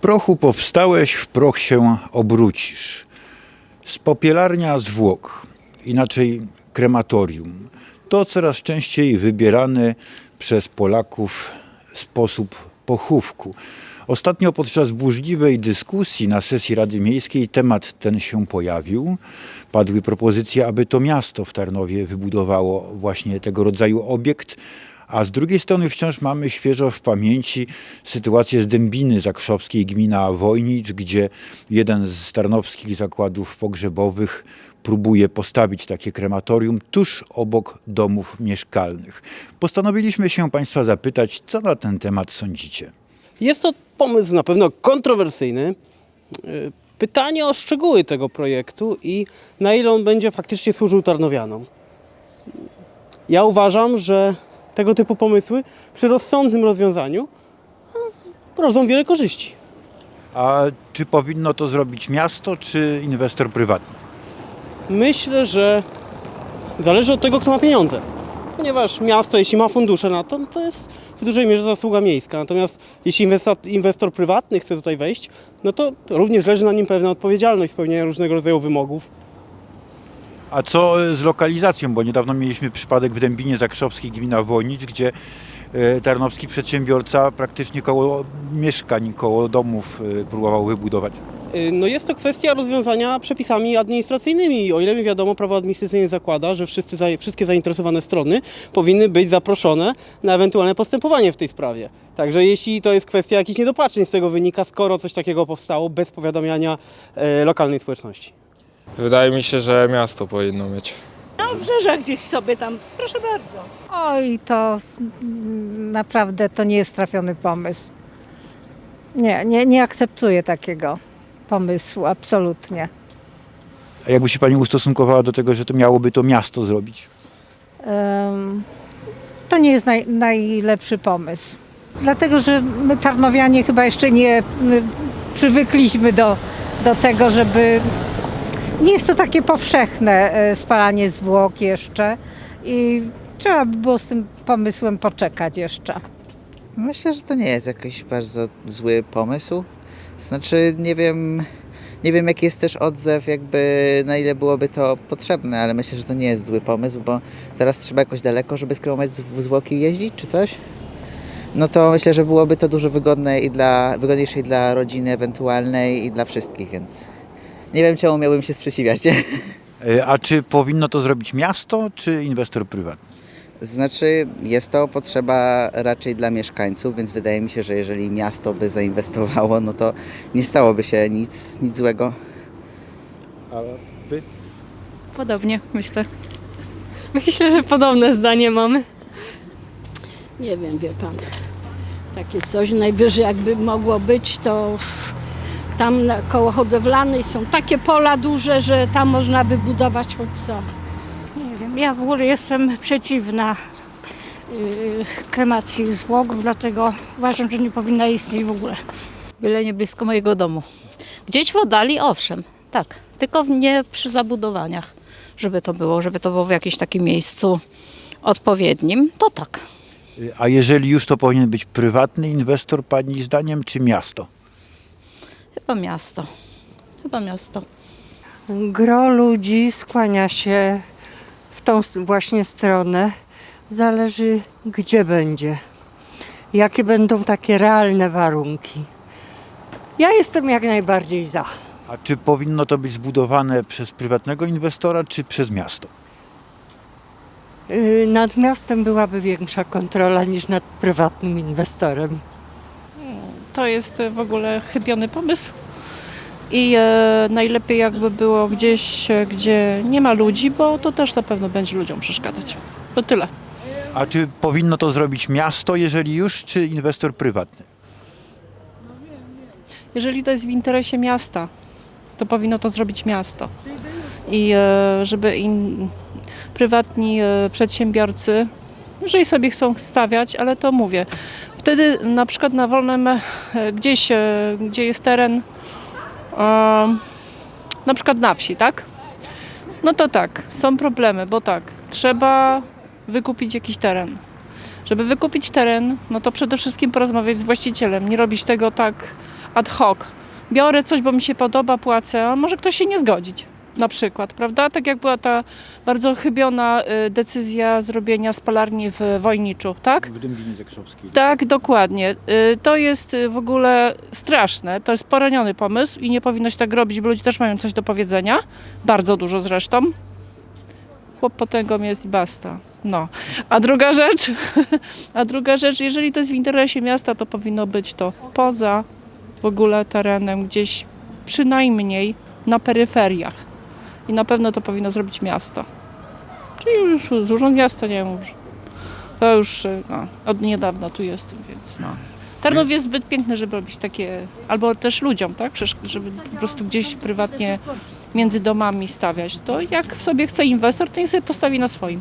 prochu powstałeś, w proch się obrócisz. Z popielarnia zwłok, inaczej krematorium, to coraz częściej wybierany przez Polaków sposób pochówku. Ostatnio podczas burzliwej dyskusji na sesji Rady Miejskiej temat ten się pojawił. Padły propozycje, aby to miasto w Tarnowie wybudowało właśnie tego rodzaju obiekt, a z drugiej strony wciąż mamy świeżo w pamięci sytuację z Dębiny Zakrzowskiej, gmina Wojnicz, gdzie jeden z tarnowskich zakładów pogrzebowych próbuje postawić takie krematorium tuż obok domów mieszkalnych. Postanowiliśmy się Państwa zapytać, co na ten temat sądzicie. Jest to pomysł na pewno kontrowersyjny. Y, Pytanie o szczegóły tego projektu i na ile on będzie faktycznie służył Tarnowianom. Ja uważam, że tego typu pomysły przy rozsądnym rozwiązaniu rodzą wiele korzyści. A czy powinno to zrobić miasto, czy inwestor prywatny? Myślę, że zależy od tego, kto ma pieniądze. Ponieważ miasto, jeśli ma fundusze na to, no to jest w dużej mierze zasługa miejska. Natomiast jeśli inwestor, inwestor prywatny chce tutaj wejść, no to również leży na nim pewna odpowiedzialność spełniania różnego rodzaju wymogów. A co e, z lokalizacją? Bo niedawno mieliśmy przypadek w Dębinie Zakrzowskiej, gmina Wojnicz, gdzie e, tarnowski przedsiębiorca praktycznie koło mieszkań, koło domów e, próbował wybudować. Y, No jest to kwestia rozwiązania przepisami administracyjnymi. O ile mi wiadomo, prawo administracyjne zakłada, że wszyscy, wszystkie zainteresowane strony powinny być zaproszone na ewentualne postępowanie w tej sprawie. Także jeśli to jest kwestia jakichś niedopatrzeń z tego wynika, skoro coś takiego powstało bez powiadamiania e, lokalnej społeczności. Wydaje mi się, że miasto powinno mieć. Na obrzeżach gdzieś sobie tam, proszę bardzo. Oj, to mm, naprawdę to nie jest trafiony pomysł. Nie, nie, nie akceptuję takiego pomysłu, absolutnie. A jakby się Pani ustosunkowała do tego, że to miałoby to miasto zrobić? To nie jest naj, najlepszy pomysł. Dlatego, że my Tarnowianie chyba jeszcze nie my, przywykliśmy do, do tego, żeby... Nie jest to takie powszechne e, spalanie zwłok jeszcze i trzeba by było z tym pomysłem poczekać jeszcze. Myślę, że to nie jest jakiś bardzo zły pomysł. Znaczy, nie wiem, nie wiem jaki jest też odzew, jakby na ile byłoby to potrzebne, ale myślę, że to nie jest zły pomysł, bo teraz trzeba jakoś daleko, żeby skremować z- zwłoki jeździć czy coś. No to myślę, że byłoby to dużo wygodne i dla, wygodniejsze i dla rodziny ewentualnej i dla wszystkich, więc nie wiem czemu miałbym się sprzeciwiać. E, A czy powinno to zrobić miasto, czy inwestor prywatny? Znaczy, jest to potrzeba raczej dla mieszkańców, więc wydaje mi się, że jeżeli miasto by zainwestowało, no to nie stałoby się nic, nic złego. Podobnie, myślę. Myślę, że podobne zdanie mamy. Nie wiem, wie pan. Takie coś najwyżej jakby mogło być, to tam koło hodowlanej są takie pola duże, że tam można by budować choć co. Nie wiem, ja w ogóle jestem przeciwna yy, kremacji zwłok, dlatego uważam, że nie powinna istnieć w ogóle. Byle nie blisko mojego domu. Gdzieś w oddali, owszem, tak. Tylko nie przy zabudowaniach, żeby to było, żeby to było w jakimś takim miejscu odpowiednim, to tak. A jeżeli już to powinien być prywatny inwestor, Pani zdaniem, czy miasto? Chyba miasto. Chyba miasto. Gro ludzi skłania się w tą właśnie stronę. Zależy gdzie będzie. Jakie będą takie realne warunki. Ja jestem jak najbardziej za. A czy powinno to być zbudowane przez prywatnego inwestora, czy przez miasto? Yy, Nad miastem byłaby większa kontrola niż nad prywatnym inwestorem. To jest w ogóle chybiony pomysł. I e, najlepiej jakby było gdzieś, e, gdzie nie ma ludzi, bo to też na pewno będzie ludziom przeszkadzać. To tyle. A czy powinno to zrobić miasto, jeżeli już, czy inwestor prywatny? Jeżeli to jest w interesie miasta, to powinno to zrobić miasto. I e, żeby in, prywatni e, przedsiębiorcy, jeżeli sobie chcą stawiać, ale to mówię, wtedy na przykład na wolnym e, gdzieś, e, gdzie jest teren, e, na przykład na wsi, tak? No to tak, są problemy, bo tak, trzeba wykupić jakiś teren. Żeby wykupić teren, no to przede wszystkim porozmawiać z właścicielem, nie robić tego tak ad hoc. Biorę coś, bo mi się podoba, płacę, a może ktoś się nie zgodzić. Na przykład, prawda? Tak jak była ta bardzo chybiona y, decyzja zrobienia spalarni w Wojniczu, tak? W Dębinie Zakrzowskiej. Tak, dokładnie. Y, To jest y, w ogóle straszne. To jest poraniony pomysł i nie powinno się tak robić, bo ludzie też mają coś do powiedzenia. Bardzo dużo zresztą. Chłop potęgą jest i basta. No. A druga rzecz, a druga rzecz, jeżeli to jest w interesie miasta, to powinno być to poza w ogóle terenem, gdzieś przynajmniej na peryferiach. I na pewno to powinno zrobić miasto. Czyli już z urząd miasta, nie wiem, to już y, no, od niedawna tu jestem, więc no. Tarnów jest zbyt piękny, żeby robić takie, albo też ludziom, tak? Żeby po prostu gdzieś prywatnie między domami stawiać. To jak sobie chce inwestor, to niech sobie postawi na swoim.